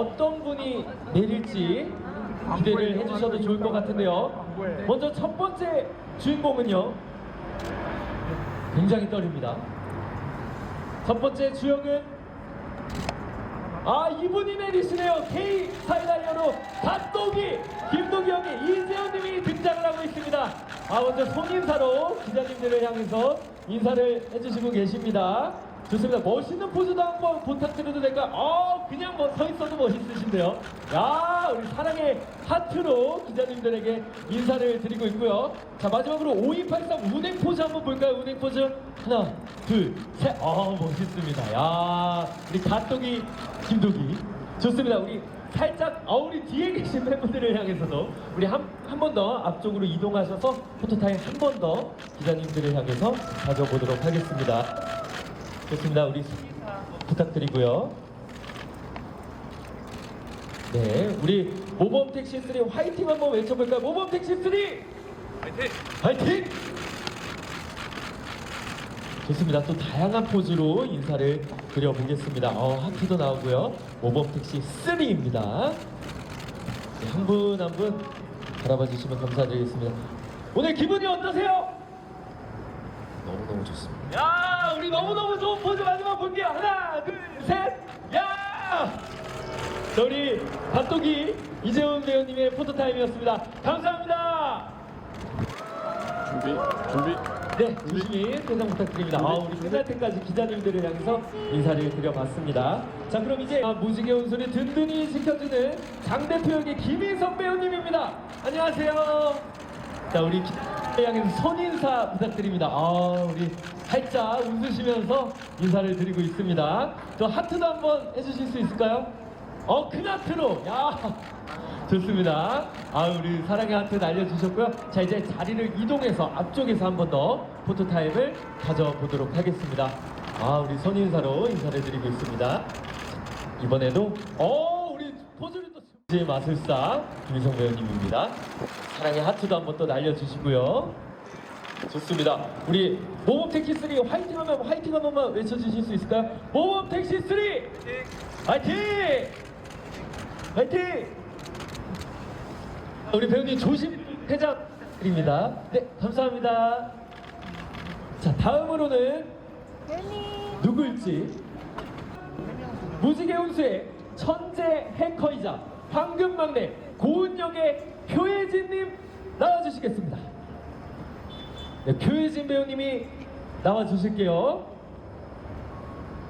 어떤 분이 내릴지 기대를 해주셔도 좋을 것 같은데요. 먼저 첫 번째 주인공은요. 굉장히 떨립니다. 첫 번째 주역은 아 이분이 내리시네요. K 사이다이어로 갓도기 김도기 형의 이재현님이 등장을 하고 있습니다. 아 먼저 손인사로 기자님들을 향해서 인사를 해주시고 계십니다. 좋습니다. 멋있는 포즈도 한번 부탁드려도 될까요? 어 그냥 뭐 서 있어도 멋있으신데요. 야 우리 사랑의 하트로 기자님들에게 인사를 드리고 있고요. 자 마지막으로 5283 운행 포즈 한번 볼까요? 운행 포즈 하나 둘셋 아 멋있습니다. 야 우리 갓도기 김도기 좋습니다. 우리 살짝 아 우리 뒤에 계신 팬분들을 향해서도 우리 한 한 번 더 앞쪽으로 이동하셔서 포토타임 한 번 더 기자님들을 향해서 가져보도록 하겠습니다. 좋습니다. 우리 부탁드리고요. 네, 우리 모범 택시 3 화이팅 한번 외쳐볼까요? 모범 택시 3 화이팅! 화이팅! 좋습니다. 또 다양한 포즈로 인사를 드려보겠습니다. 어, 하트도 나오고요. 모범 택시 3입니다. 네, 한분 한 분 바라봐 주시면 감사드리겠습니다. 오늘 기분이 어떠세요? 좋습니다. 야, 우리 너무너무 좋은 포즈 마지막 볼게요. 하나, 둘, 셋, 야! 자, 우리 갓도기 이재훈 배우님의 포토타임이었습니다. 감사합니다. 준비, 준비. 네, 조심히 퇴장 부탁드립니다. 아, 우리 끝날 때까지 기자님들을 향해서 인사를 드려봤습니다. 자, 그럼 이제 아, 무지개운 소리 든든히 지켜주는 장대표 역의 김인성 배우님입니다. 안녕하세요. 자, 우리 향해서 손인사 부탁드립니다. 아, 우리 살짝 웃으시면서 인사를 드리고 있습니다. 저 하트도 한번 해주실 수 있을까요? 어, 큰 하트로. 야. 좋습니다. 아, 우리 사랑의 하트 날려주셨고요. 자, 이제 자리를 이동해서 앞쪽에서 한 번 더 포토타임을 가져보도록 하겠습니다. 아, 우리 선인사로 인사를 드리고 있습니다. 이번에도, 어. 제 마술사 김희성 배우님입니다. 사랑의 하트도 한번 또 날려주시고요. 좋습니다. 우리 모범 택시 3 화이팅 하면 화이팅 한 번만 외쳐주실 수 있을까요? 모범 택시 3 화이팅! 화이팅! 우리 배우님 조심 회장 드립니다. 네, 감사합니다. 자, 다음으로는 누굴지 무지개 운수의 천재 해커이자 황금 막내 고은역의 표혜진님 나와주시겠습니다. 네, 표혜진 배우님이 나와주실게요.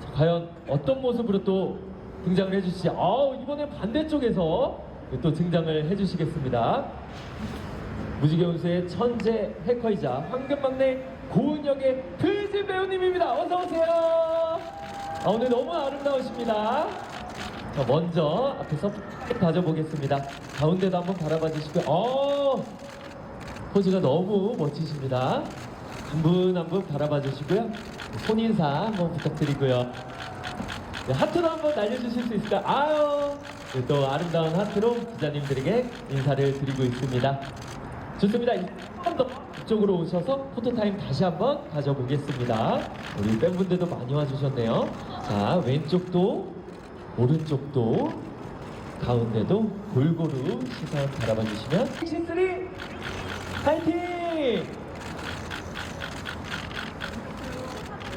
자, 과연 어떤 모습으로 또 등장을 해주시지? 아 이번에 반대쪽에서 또 등장을 해주시겠습니다. 무지개 운수의 천재 해커이자 황금 막내 고은역의 표혜진 배우님입니다. 어서 오세요. 아, 오늘 너무 아름다우십니다. 자, 먼저 앞에서 가져보겠습니다. 가운데도 한번 바라봐 주시고요. 어, 포즈가 너무 멋지십니다. 한 분 한 분 바라봐 주시고요. 손인사 한번 부탁드리고요. 네, 하트도 한번 날려주실 수 있을까요? 아유, 네, 또 아름다운 하트로 기자님들에게 인사를 드리고 있습니다. 좋습니다. 한번 더 이쪽으로 오셔서 포토타임 다시 한번 가져보겠습니다. 우리 팬분들도 많이 와주셨네요. 자, 왼쪽도, 오른쪽도, 가운데도 골고루 시선 바라봐 주시면. 시3 파이팅!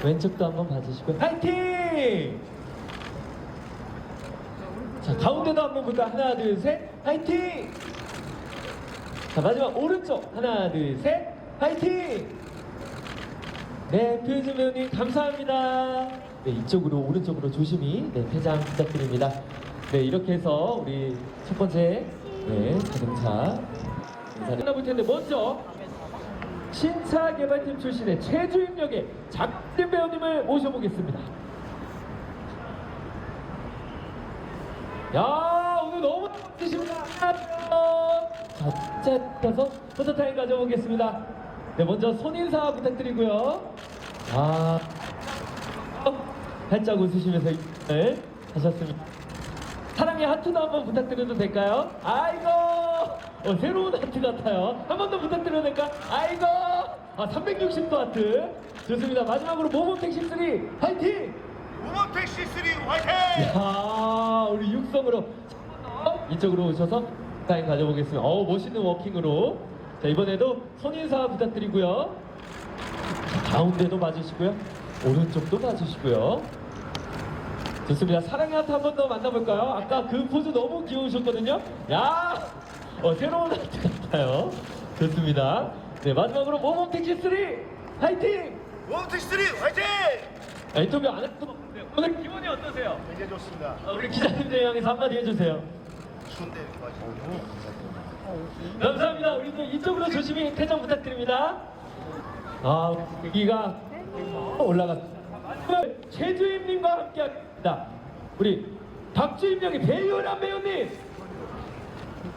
왼쪽도 한번 봐주시고 파이팅! 자 가운데도 한번 볼까 하나 둘셋 파이팅! 자 마지막 오른쪽 하나 둘셋 파이팅! 네 표준 배우님 감사합니다. 네 이쪽으로 오른쪽으로 조심히 네 퇴장 부탁드립니다. 네 이렇게 해서 우리 첫 번째 네 자동차 인사를 끝나볼 텐데 먼저 신차 개발팀 출신의 최주임 역의 작진 배우님을 모셔보겠습니다. 야 오늘 너무 멋지십니다. 자, 째서 포토타임 가져보겠습니다. 네, 먼저 손인사 부탁드리고요. 아, 어, 활짝 웃으시면서 네, 하셨습니다. 사랑의 하트도 한번 부탁드려도 될까요? 아이고, 어, 새로운 하트 같아요. 한 번 더 부탁드려도 될까? 아이고, 아, 360도 하트. 좋습니다. 마지막으로 모범 택시 3 화이팅! 우먼 택시 3 화이팅! 야, 우리 육성으로 이쪽으로 오셔서 사인 가져보겠습니다. 어우, 멋있는 워킹으로. 자, 이번에도 손인사 부탁드리고요. 자, 가운데도 맞으시고요. 오른쪽도 맞으시고요. 좋습니다. 사랑의 하트 한 번 더 만나볼까요? 아까 그 포즈 너무 귀여우셨거든요. 야, 어, 새로운 하트 같아요. 좋습니다. 네, 마지막으로 모범 택시 3 화이팅! 우먼 택시 3 화이팅! 아, 인터뷰 안 했던 오늘 기분이 어떠세요? 굉장히 좋습니다. 어, 우리 기자님들 향해서 한마디 해주세요. 감사합니다. 우리 또 이쪽으로 조심히 퇴장 부탁드립니다. 아, 여기가 올라갔습니다. 최주임님과 함께합니다. 우리 박주임역의 배유란 배우님,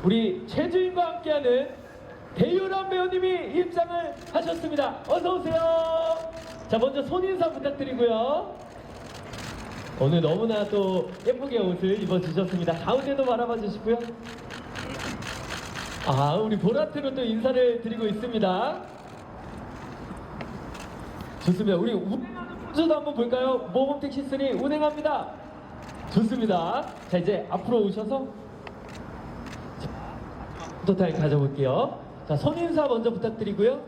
우리 최주임과 함께하는 배유란 배우님이 입장을 하셨습니다. 어서 오세요. 자, 먼저 손인사 부탁드리고요. 오늘 너무나 또 예쁘게 옷을 입어주셨습니다. 가운데도 바라봐 주시고요. 아, 우리 보라트로 또 인사를 드리고 있습니다. 좋습니다. 우리 포즈도 한번 볼까요? 모범 택시 3 운행합니다. 좋습니다. 자, 이제 앞으로 오셔서 포토타임 가져볼게요. 자, 손인사 먼저 부탁드리고요.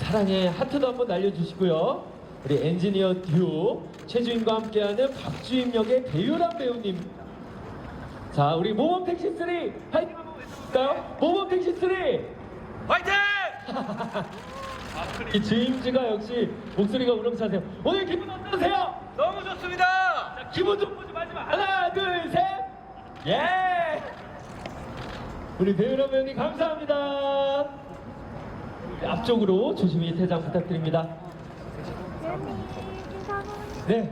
사랑의 하트도 한번 날려주시고요. 우리 엔지니어 듀오 최주임과 함께하는 박주임 역의 배유란 배우님 자, 우리 모범 택시 3 화이팅 한번 외쳐볼까요? 모범 택시 3 화이팅! 이 주임지가 역시 목소리가 우렁차세요. 오늘 기분 어떠세요? 너무 좋습니다. 자, 기분 좀 보지 마지막 하나, 둘, 셋. 예. 우리 배우라 배우님 감사합니다. 앞쪽으로 조심히 퇴장 부탁드립니다.